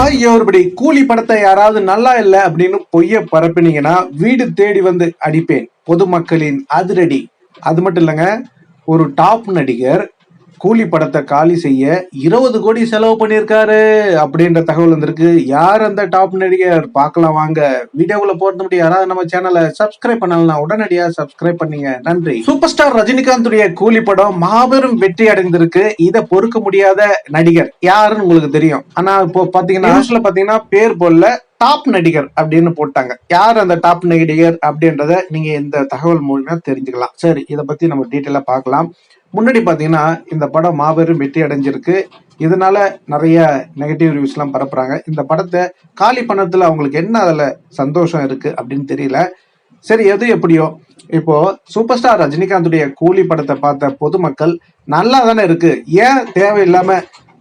ஐயோ ஒருபடி கூலி படத்தை யாராவது நல்லா இல்லை அப்படின்னு பொய்ய பரப்பினீங்கன்னா வீடு தேடி வந்து அடிப்பேன். பொதுமக்களின் அதிரடி. அது மட்டும் இல்லைங்க ஒரு டாப் நடிகர் கூலி படத்தை காலி செய்ய இருபது கோடி செலவு பண்ணியிருக்காரு அப்படின்ற தகவல் வந்திருக்கு. யார் அந்த டாப் நடிகர்? பார்க்கலாம் வாங்க. வீடியோவில் போறது முடியும் யாராவது நம்ம சேனலை சப்ஸ்கிரைப் பண்ணலாம் உடனடியா சப்ஸ்கிரைப் பண்ணீங்க. நன்றி. சூப்பர் ஸ்டார் ரஜினிகாந்துடைய கூலி படம் மாபெரும் வெற்றி அடைந்திருக்கு. இதை பொறுக்க முடியாத நடிகர் யாருன்னு உங்களுக்கு தெரியும். ஆனா இப்போ பாத்தீங்கன்னா பாத்தீங்கன்னா பேர் போல டாப் நடிகர் அப்படின்னு போட்டாங்க. யார் அந்த டாப் நடிகர் அப்படின்றத நீங்க இந்த தகவல் மூலமா தெரிஞ்சுக்கலாம். சரி இதை பத்தி நம்ம டீட்டெயிலா பார்க்கலாம். முன்னாடி பார்த்தீங்கன்னா இந்த படம் மாபெரும் வெற்றி அடைஞ்சிருக்கு. இதனால நிறைய நெகட்டிவ் ரிவ்யூஸ் எல்லாம் பரப்புறாங்க. இந்த படத்தை காலி பணத்துல அவங்களுக்கு என்ன அதுல சந்தோஷம் இருக்கு அப்படின்னு தெரியல. சரி எது எப்படியோ? இப்போ சூப்பர் ஸ்டார் ரஜினிகாந்துடைய கூலி படத்தை பார்த்த பொதுமக்கள் நல்லா தானே இருக்கு. ஏன் தேவையில்லாம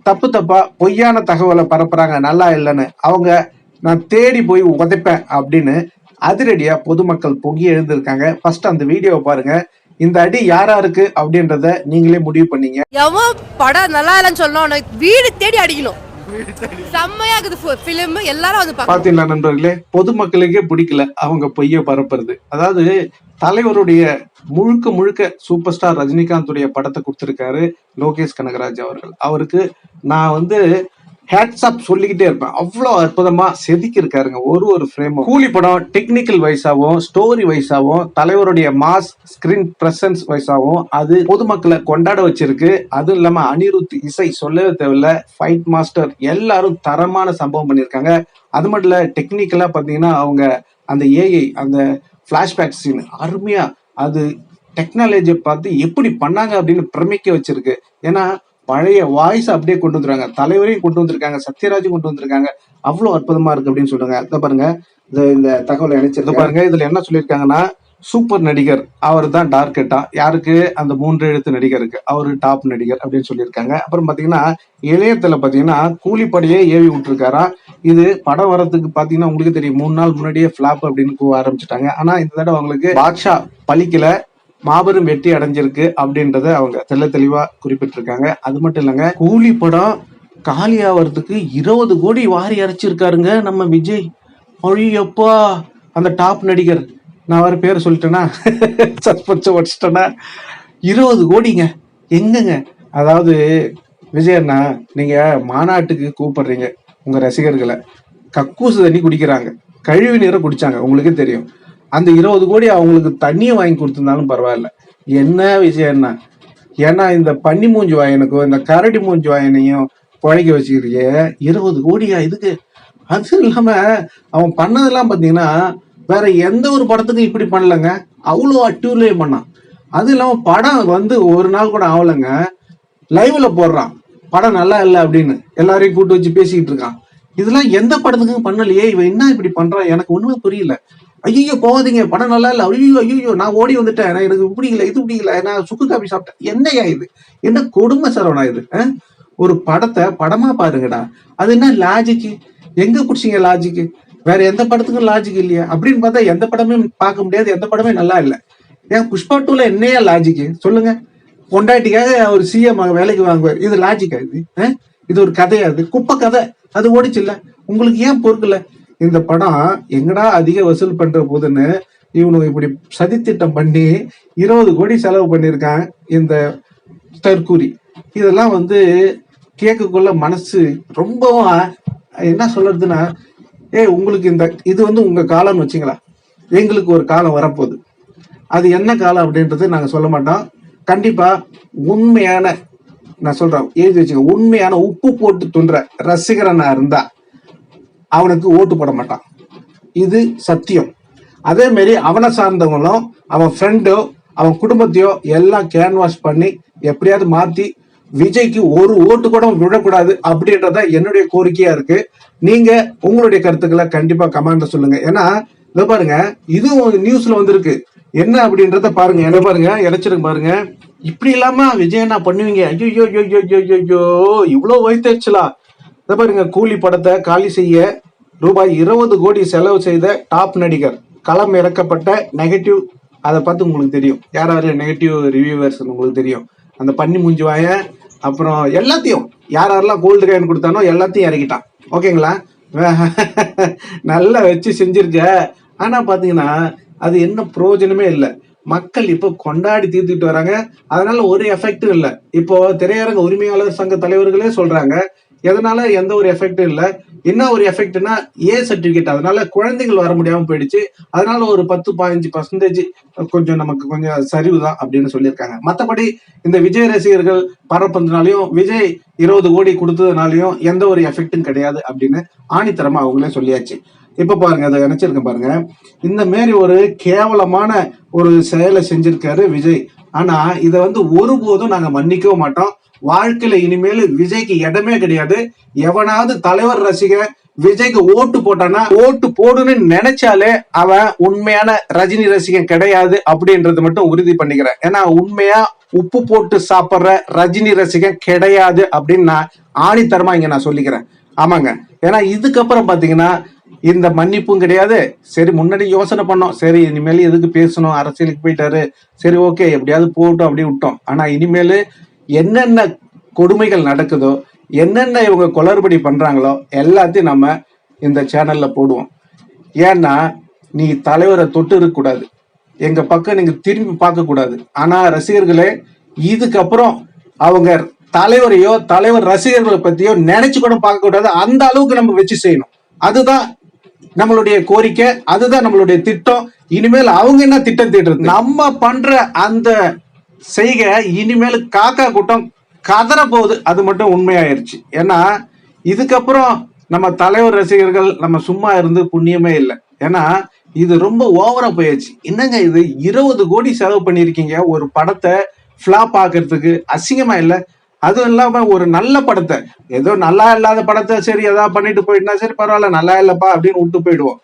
தப்பு தப்பா பொய்யான தகவலை பரப்புறாங்க நல்லா இல்லைன்னு? அவங்க நான் தேடி போய் உதைப்பேன் அப்படின்னு அதிரடியா பொதுமக்கள் பொங்கி எழுந்திருக்காங்க. ஃபர்ஸ்ட் அந்த வீடியோவை பாருங்க. இந்த அடி யாராருக்கு அப்படின்றத நீங்களே முடிவு பண்ணீங்க. எவன் படம் நல்லா இல்லைன்னு உனக்கு வீடு தேடி அடிக்கணும். செம்மையா இருக்குது பிலிம் எல்லாரும் வந்து பாத்தீங்களா நண்பர்களே பொதுமக்களுக்கே பிடிக்கல அவங்க பொய்ய பரப்புறது. அதாவது தலைவருடைய முழுக்க முழுக்க சூப்பர் ஸ்டார் ரஜினிகாந்துடைய படத்தை கொடுத்திருக்காரு லோகேஷ் கனகராஜ் அவர்கள். அவருக்கு நான் வந்து ஹேட்ஸ்அப் சொல்லிக்கிட்டே இருப்பேன். அவ்வளோ அற்புதமா செதுக்கி இருக்காருங்க ஒரு ஒரு ஃப்ரேம் கூலி படம் டெக்னிக்கல் வைஸாகவும் ஸ்டோரி வைஸாகவும் தலைவருடைய மாஸ் ஸ்கிரீன் பிரசன்ஸ் வைஸாகவும் அது பொதுமக்களை கொண்டாட வச்சிருக்கு. அதுவும் இல்லாம அனிருத் இசை சொல்லவே தேவையில்ல. ஃபைட் மாஸ்டர் எல்லாரும் தரமான சம்பவம் பண்ணியிருக்காங்க. அது மட்டும் இல்ல டெக்னிக்கலா பாத்தீங்கன்னா அவங்க அந்த ஏஐ அந்த பிளாஷ்பேக் சீன் அருமையா அது டெக்னாலஜியை பார்த்து எப்படி பண்ணாங்க அப்படின்னு பிரமிக்க வச்சிருக்கு. ஏன்னா பழைய வாய்ஸ் அப்படியே கொண்டு வந்துருக்காங்க. தலைவரையும் கொண்டு வந்திருக்காங்க. சத்யராஜும் கொண்டு வந்திருக்காங்க. அவ்வளவு அற்புதமா இருக்கு அப்படின்னு சொல்றாங்க இதை பாருங்க. இந்த இந்த தகவலை இணைச்சிருக்க பாருங்க. இதுல என்ன சொல்லியிருக்காங்கன்னா சூப்பர் நடிகர். அவர் தான் டார்கெட்டா யாருக்கு? அந்த மூன்று எழுத்து நடிகருக்கு. அவரு டாப் நடிகர் அப்படின்னு சொல்லியிருக்காங்க. அப்புறம் பாத்தீங்கன்னா இளையத்துல பாத்தீங்கன்னா கூலிப்படையே ஏவி விட்டுருக்காரா? இது படம் வரதுக்கு பாத்தீங்கன்னா உங்களுக்கு தெரியும். மூணு நாள் முன்னாடியே ஃபிளாப் அப்படின்னு கூவ ஆரம்பிச்சிட்டாங்க. ஆனா இந்த தடவை அவங்களுக்கு பாட்ஷா பழிக்கல மாபெரும் வெற்றி அடைஞ்சிருக்கு அப்படின்றத அவங்க தெல்ல தெளிவா குறிப்பிட்டிருக்காங்க. அது மட்டும் இல்லைங்க கூலி படம் காலி ஆவறதுக்கு இருபது கோடி வாரி அரைச்சிருக்காருங்க நம்ம விஜய். ஐயப்பா அந்த டாப் நடிகர். நான் வர பேர் சொல்லிட்டேன்னா சஸ்பென்ஸ் வச்சுட்டேன்னா இருபது கோடிங்க. எங்கங்க? அதாவது விஜய் அண்ணா நீங்க மாநாட்டுக்கு கூப்பிடுறீங்க உங்க ரசிகர்களை. கக்கூசு தண்ணி குடிக்கிறாங்க. கழிவு நீரை குடிச்சாங்க உங்களுக்கே தெரியும். அந்த இருபது கோடி அவங்களுக்கு தண்ணியை வாங்கி கொடுத்திருந்தாலும் பரவாயில்ல. என்ன விஷயம் என்ன ஏன்னா இந்த பன்னி மூஞ்சி வாயனுக்கும் இந்த கரடி மூஞ்சி வாயனையும் புழைக்க வச்சுக்கிறிய இருபது கோடியா இதுக்கு அது இல்லாம அவன் பண்ணதெல்லாம் பாத்தீங்கன்னா வேற எந்த ஒரு படத்துக்கும் இப்படி பண்ணலங்க. அவ்வளோ அட்டூர்லயும் பண்ணான். அது இல்லாம படம் வந்து ஒரு நாள் கூட ஆகலைங்க. லைவ்ல போடுறான். படம் நல்லா இல்லை அப்படின்னு எல்லாரையும் கூட்டு வச்சு பேசிக்கிட்டு இருக்கான். இதெல்லாம் எந்த படத்துக்கும் பண்ணலையே. இவன் என்ன இப்படி பண்றான்? எனக்கு ஒண்ணுமே புரியல. ஐயோ போகாதீங்க. படம் நல்லா இல்லை. ஐயோ ஐயோ நான் ஓடி வந்துட்டேன். நான் எனக்கு பிடிக்கல இது பிடிக்கல. நான் சுக்கு காப்பி சாப்பிட்டேன். என்னையா இது? என்ன கொடுமை சரவணா இது? ஒரு படத்தை படமா பாருங்கடா. அது என்ன லாஜிக்கு எங்க பிடிச்சிங்க லாஜிக்கு வேற எந்த படத்துக்கும் லாஜிக் இல்லையா. அப்படின்னு பார்த்தா எந்த படமே பார்க்க முடியாது. எந்த படமே நல்லா இல்லை. ஏன் புஷ்பா டூல என்னையா லாஜிக்கு சொல்லுங்க. பொண்டாட்டிக்காக ஒரு சிஎம் வேலைக்கு வாங்குவார் இது லாஜிக்கா இது? இது ஒரு கதையா இது? குப்பை கதை. அது ஓடிச்சு இல்லை. உங்களுக்கு ஏன் பொறுக்கல? இந்த படம் எங்கடா அதிக வசூல் பண்ற போதுன்னு இவனுக்கு இப்படி சதித்திட்டம் பண்ணி இருபது கோடி செலவு பண்ணியிருக்கான் இந்த தற்கூரி இதெல்லாம் வந்து கேட்கக்குள்ள மனசு ரொம்பவும் என்ன சொல்றதுன்னா ஏய் உங்களுக்கு இந்த இது வந்து உங்க காலம்னு வச்சுங்களா. எங்களுக்கு ஒரு காலம் வரப்போகுது. அது என்ன காலம் அப்படின்றது நாங்கள் சொல்ல மாட்டோம். கண்டிப்பா உண்மையான நான் சொல்றேன் எழுதி வச்சுக்க உண்மையான உப்பு போட்டு துன்ற ரசிகரனா இருந்தா அவனுக்கு ஓட்டு போட மாட்டான். இது சத்தியம். அதே மாரி அவனை சார்ந்தவங்களும் அவன் ஃப்ரெண்டோ அவன் குடும்பத்தையோ எல்லாம் கேன்வாஸ் பண்ணி எப்படியாவது மாத்தி விஜய்க்கு ஒரு ஓட்டு கூட விழக்கூடாது அப்படின்றத என்னுடைய கோரிக்கையா இருக்கு. நீங்க உங்களுடைய கருத்துக்களை கண்டிப்பா கமெண்ட்ல சொல்லுங்க. ஏன்னா இதை பாருங்க இதுவும் நியூஸ்ல வந்திருக்கு. என்ன அப்படின்றத பாருங்க. என்ன பாருங்க? இடைச்சிருக்கு பாருங்க. இப்படி இல்லாம விஜய் என்ன பண்ணுவீங்க? ஐயோ ஐயோ ஐயோ ஐயோ ஐயோ இவ்வளவு வைத்தறிச்சலா இதை பாருங்க கூலி படத்தை காலி செய்ய ரூபாய் இருபது கோடி செலவு செய்த டாப் நடிகர். களம் இறக்கப்பட்ட நெகட்டிவ் அதை பார்த்து உங்களுக்கு தெரியும். யார் யார் நெகட்டிவ் ரிவ்யூவர்ஸ் உங்களுக்கு தெரியும். அந்த பன்னி மூஞ்சி வாய அப்புறம் எல்லாத்தையும் யார் யாரெல்லாம் கோல்டு காயின் கொடுத்தானோ எல்லாத்தையும் இறக்கிட்டான். ஓகேங்களா? நல்லா வச்சு செஞ்சிருக்க. ஆனால் பார்த்தீங்கன்னா அது என்ன பிரயோஜனமே இல்லை. மக்கள் இப்போ கொண்டாடி தீர்த்துட்டு வராங்க. அதனால ஒரு எஃபெக்டும் இல்லை. இப்போ திரையரங்க உரிமையாளர் சங்க தலைவர்களே சொல்றாங்க எதனால எந்த ஒரு எஃபெக்டும் இல்லை. என்ன ஒரு எஃபெக்ட்னா ஏ சர்டிபிகேட் அதனால குழந்தைகள் வர முடியாம போயிடுச்சு. அதனால ஒரு பத்து பதினஞ்சு பர்சன்டேஜ் கொஞ்சம் நமக்கு கொஞ்சம் சரிவு தான் அப்படின்னு சொல்லியிருக்காங்க. மற்றபடி இந்த விஜய் ரசிகர்கள் பரப்புறதுனாலையும் விஜய் இருபது கோடி கொடுத்ததுனாலையும் எந்த ஒரு எஃபெக்டும் கிடையாது அப்படின்னு ஆணித்தரமா அவங்களே சொல்லியாச்சு. இப்ப பாருங்க அதை நினைச்சிருக்கேன் பாருங்க. இந்த மாரி ஒரு கேவலமான ஒரு செயலை செஞ்சிருக்காரு விஜய். ஆனா இதை வந்து ஒருபோதும் நாங்க மன்னிக்கவும் மாட்டோம். வாழ்க்கையில இனிமேல் விஜய்க்கு இடமே கிடையாது. எவனாவது தலைவர் ரசிகன் விஜய்க்கு ஓட்டு போட்டானா ஓட்டு போடுன்னு நினைச்சாலே அவன் உண்மையான ரஜினி ரசிகன் கிடையாது அப்படின்றது மட்டும் உறுதி பண்ணிக்கிறேன். ஏன்னா உண்மையா உப்பு போட்டு சாப்பிடுற ரஜினி ரசிகன் கிடையாது அப்படின்னு நான் ஆணித்தரமா இங்க நான் சொல்லிக்கிறேன். ஆமாங்க. ஏன்னா இதுக்கப்புறம் பாத்தீங்கன்னா இந்த மன்னிப்பும் கிடையாது. சரி முன்னாடி யோசனை பண்ணோம். சரி இனிமேல் எதுக்கு பேசணும்? அரசியலுக்கு போயிட்டாரு. சரி ஓகே எப்படியாவது போகட்டும் அப்படி விட்டோம். ஆனா இனிமேல் என்னென்ன கொடுமைகள் நடக்குதோ என்னென்ன இவங்க குளறுபடி பண்றாங்களோ எல்லாத்தையும் நம்ம இந்த சேனல்ல போடுவோம். ஏன்னா நீ தலைவரை தொட்டு இருக்கக்கூடாது எங்க பக்கம் நீங்க திரும்பி பார்க்க கூடாது. ஆனா ரசிகர்களே இதுக்கப்புறம் அவங்க தலைவரையோ தலைவர் ரசிகர்களை பத்தியோ நினைச்சு கூட பார்க்க கூடாது. அந்த அளவுக்கு நம்ம வச்சு செய்யணும். அதுதான் நம்மளுடைய கோரிக்கை அதுதான் நம்மளுடைய திட்டம். இனிமேல் அவங்க என்ன திட்டம் தீட்டுறது நம்ம பண்ற அந்த செய்கை இனிமேல் காக்கா கூட்டம் கதற போகுது. அது மட்டும் உண்மையாயிருச்சு. ஏன்னா இதுக்கப்புறம் நம்ம தலைவர் ரசிகர்கள் நம்ம சும்மா இருந்து புண்ணியமே இல்லை. ஏன்னா இது ரொம்ப ஓவரா போயாச்சு. என்னங்க இது? இருபது கோடி செலவு பண்ணியிருக்கீங்க. ஒரு படத்தை ஃபிளாப் ஆக்குறதுக்கு அசிங்கமா இல்லை? அதுவும் இல்லாம ஒரு நல்ல படத்தை ஏதோ நல்லா இல்லாத படத்தை சரி ஏதாவது பண்ணிட்டு போயிட்டுனா சரி பரவாயில்ல நல்லா இல்லப்பா அப்படின்னு விட்டு போயிடுவோம்.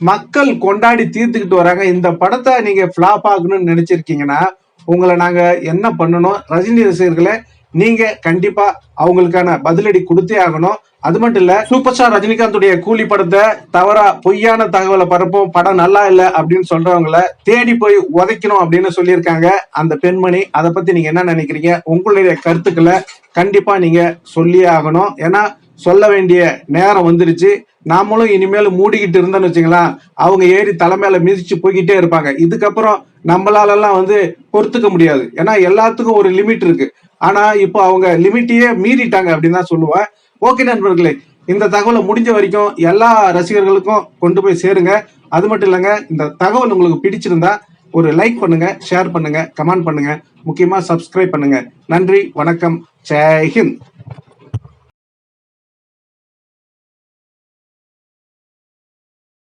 மக்கள் கொண்டாடி தீர்த்துக்கிட்டு வராங்க. இந்த படத்தை நீங்க ஃபிளாப் ஆகணும்னு நினைச்சிருக்கீங்கன்னா உங்களை நாங்க என்ன பண்ணணும்? ரஜினி ரசிகர்களை நீங்க கண்டிப்பா அவங்களுக்கான பதிலடி கொடுத்தே ஆகணும். அது மட்டும் இல்ல சூப்பர் ஸ்டார் ரஜினிகாந்துடைய கூலி படத்தை தவறா பொய்யான தகவலை பரப்பும் படம் நல்லா இல்ல அப்படின்னு சொல்றவங்கள தேடி போய் உதைக்கணும் அப்படின்னு சொல்லியிருக்காங்க அந்த பெண்மணி. அதை பத்தி நீங்க என்ன நினைக்கிறீங்க? உங்களுடைய கருத்துக்களை கண்டிப்பா நீங்க சொல்லியே ஆகணும். ஏன்னா சொல்ல வேண்டிய நேரம் வந்துருச்சு. நாமளும் இனிமேல் மூடிக்கிட்டு இருந்தோம்னு வச்சுங்களேன் அவங்க ஏறி தலை மிதிச்சு போய்கிட்டே இருப்பாங்க. இதுக்கப்புறம் நம்மளாலெல்லாம் வந்து பொறுத்துக்க முடியாது. ஏன்னா எல்லாத்துக்கும் ஒரு லிமிட் இருக்கு. ஆனா இப்போ அவங்க லிமிட்டையே மீறிட்டாங்க அப்படின்னு தான் சொல்லுவேன். ஓகே நண்பர்களே இந்த தகவலை முடிஞ்ச வரைக்கும் எல்லா ரசிகர்களுக்கும் கொண்டு போய் சேருங்க. அது மட்டும் இல்லைங்க இந்த தகவல் உங்களுக்கு பிடிச்சிருந்தா ஒரு லைக் பண்ணுங்க ஷேர் பண்ணுங்க கமெண்ட் பண்ணுங்க. முக்கியமா சப்ஸ்கிரைப் பண்ணுங்க. நன்றி வணக்கம். ஜெய்ஹிந்த்